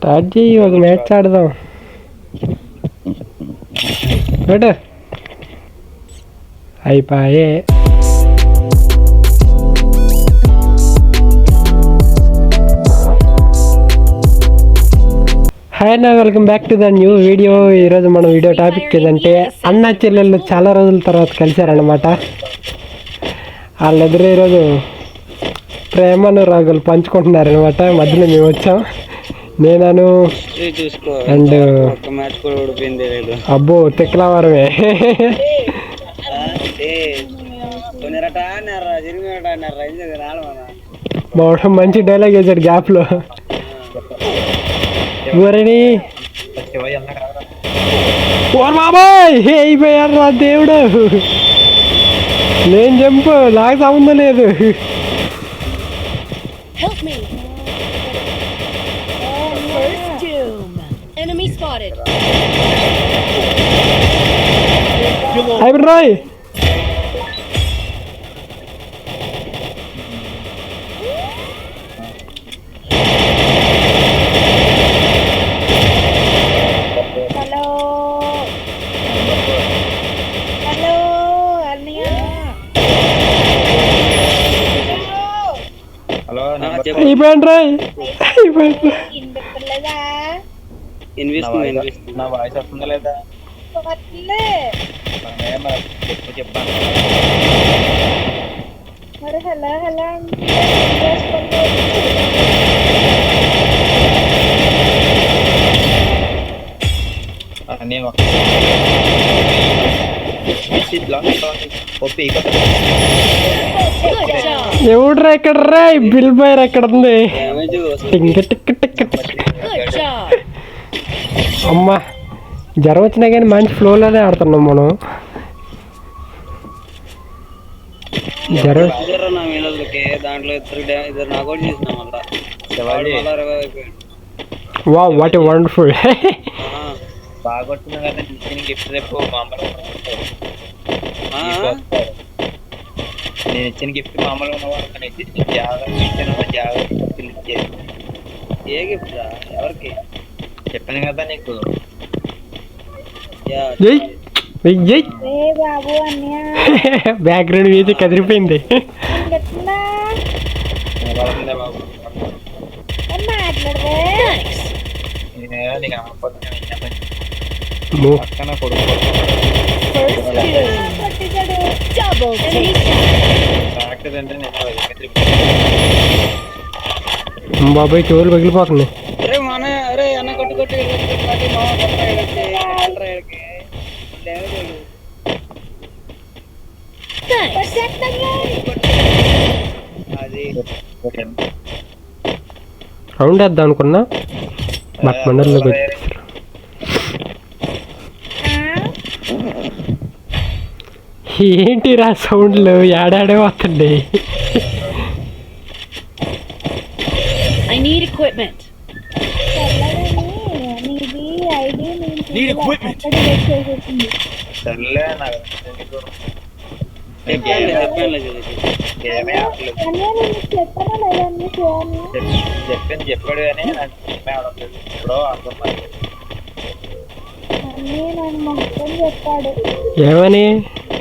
Start చేయి ఒక match ఆడదాం. బెటర్ అయిపోయే. హాయ్ అన్న welcome back to the new video. ఈరోజు మన వీడియో టాపిక్ ఏదంటే అన్న చెల్లెళ్ళు చాలా రోజుల తర్వాత కలిశారనమాట వాళ్ళిద్దరు ఈరోజు ప్రేమను రాగులు పంచుకుంటున్నారనమాట మధ్యలో మేము వచ్చాం. నేనను అండ్ అబ్బో తిక్కలవారమే. బాగుండ మంచి డైలాగ్ వేసాడు గ్యాప్లో. ఊరని ఓర్ బాబాయ్ అయిపోయాడు రా దేవుడు. నేను జంపు నాకు సంబంధం లేదు. Enemy spotted. I've Hello. right. Hello hello Hello, hello ഇവൻ ഡ്രൈ ഇവൻ ഡ്രൈ ఇన్వెస్ట్ ఇన్వెస్ట్ నా వాయిస్ వస్తుందా లేదా వట్లే ఏమో చెప్పు చెప్పాను మరి హలో హలో అంటే ఏం చేసుకోలేదు. అన్నీ ఒక ఒప్పి Good job. ఎవడురా ఎక్కడ రా బిల్ బైర్ ఎక్కడ ఉంది damage టింక tick tick tick Good job. అమ్మా జ్వరం వచ్చినా కానీ మంచి ఫ్లోలోనే ఆడుతున్నాం మనం. జ్వరం. వా వాట్ ఏ వండర్ఫుల్ గిఫ్ట్ రేపు మామూలుగా ఆ, నేను ఇచ్చిన గిఫ్ట్ మామూలుగా ఉన్నవాడు ఇచ్చి జాగ్రత్త ఏ గిఫ్ట్ ఎవరికి? చెప్పాను కదా నీకు యా, ఎయ్ ఎయ్ ఏ బాబు అన్నయ్య బ్యాక్గ్రౌండ్ మ్యూజిక్ కదిరిపోయింది ఇంకెట్లా నిలబడుతుందే బాబు మాట్లాడదే Nice. నేను నీకు అమ్మకపోతే మూ. పక్కన కొడుకు First doom. పట్టించాడు Double take. Factory అంటే నేను బాబాయ్ చెవులు పగిలిపోతున్నాయి రౌండ్ వేద్దాం అనుకున్నా. బట్ పెట్టి ఏంటి రా సౌండ్లు? ఏడాడే వస్తుండే I need equipment. నీది ఐడి చెప్పాను లేదా చెప్పాడు కానీ నాకు గేమే ఆడలేదు ఇప్పుడు అర్థం ఏమని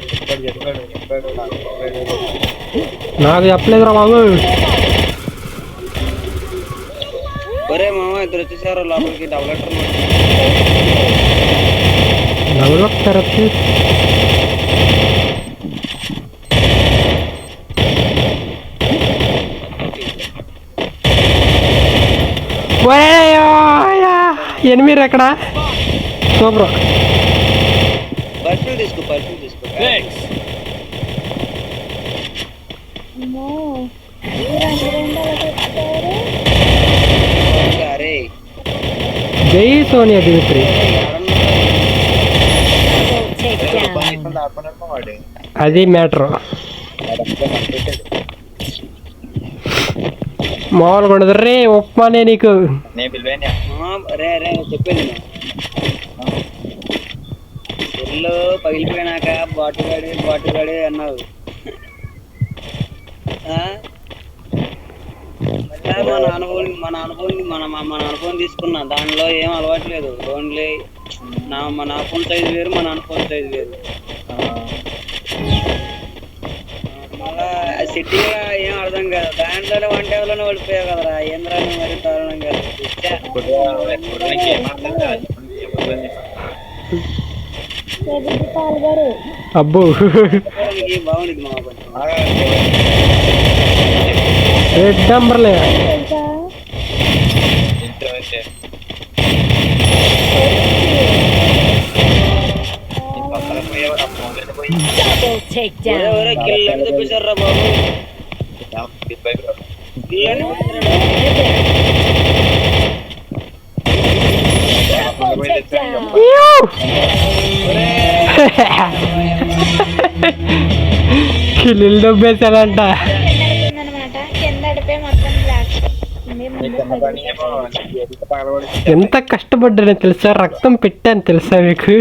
చెప్పాడు చెప్పాడు చెప్పాడు నాకు చెప్పాడు నాకు చెప్పలేదురా బాబు ఒరే మామ ఇద్దరు వచ్చేసారు లోపలికి డబుల్ లెటర్ డెవలప్ తరపు ఎనిమిది ఎక్కడ? సూపర్. పర్ఫ్యూమ్ తీసుకో పర్ఫ్యూమ్ మీరు అరే. జై సోనియా వాడు అది మ్యాటర్. మామూలుగా ఉండదు. రే ఉప్మానే నీకు. నేను రే రే చెప్పేది ఇల్లు పగిలిపోయినాక బాటుగాడి బాటుగాడి అన్నావు. మన అనుభవం మన అనుభవం మన మన అనుభవం తీసుకున్నా. దానిలో ఏం అలవాటు లేదు. ఓన్లీ నా మన ఫోన్ సైజు వేరు మన అనుభవం సైజు వేరు. సిటీలో ఏం అర్థం కాదు దాంట్లోనే వంటలోనే ఓడిపోయావు కదరా ఏంద్రాన్ని మరి దారుణం కాదు అబ్బో బాగుంది మా రెడ్ నంబర్లే కిల్లు దొబ్బేశారంట. ఎంత కష్టపడ్డానో తెలుసా? రక్తం పెట్టాను తెలుసా మీకు?